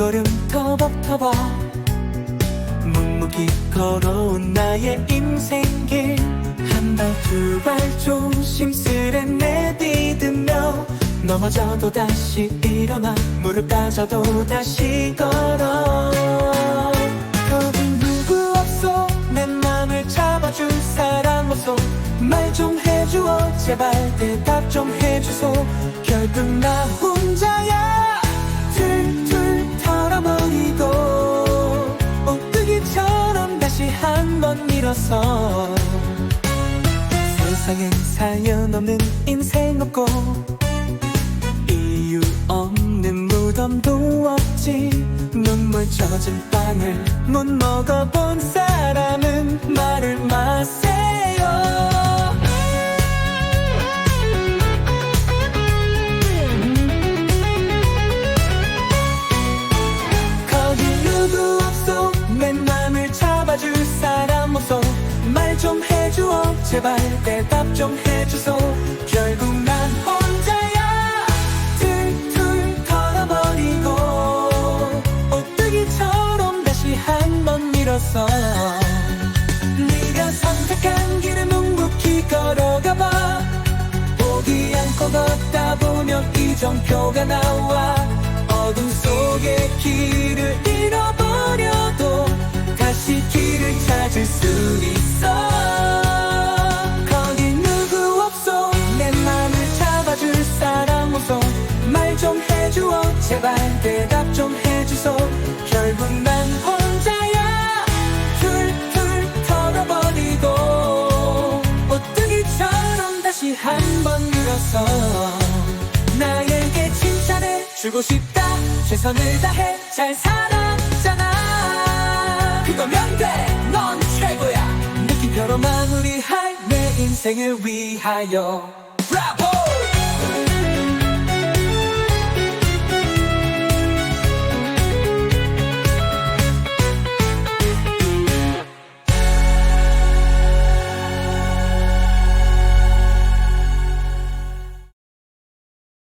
발걸음 터벅터벅 묵묵히 걸어온 나의 인생길 한 발 두 발 조심스레 내딛으며 넘어져도 다시 일어나 무릎 다져도 다시 걸어 거기 누구 없어 내 맘을 잡아줄 사람 없어 말 좀 해주어 제발 대답 좀 해주소 결국 나 혼자야 한번 밀어서. 세상엔 사연 없는 인생 없고 이유 없는 무덤도 없지. 눈물 젖은 빵을 못 먹어본 사람은 말을 마세요. 거기 누구 없어? 내 맘을 잡아줄 사람 없어 말좀 해주어. 제발 대답 좀 해주소. 결국 난 혼자야. 툴툴 털어버리고 오뚜기처럼 다시 한 번 밀었어 네가 선택한 길을 묵묵히 걸어가봐. 포기 않고 걷다 보면 이정표가 나와. 어둠 속에 길을 제발 대답 좀 해주소. 결국 난 혼자야. 툴툴 털어버리고 오뚜기처럼 다시 한 번 밀어서 나에게 칭찬해 주고 싶다. 최선을 다해 잘 살았잖아. 그거면 돼넌 최고야. 느낌표로 마무리할 내 인생을 위하여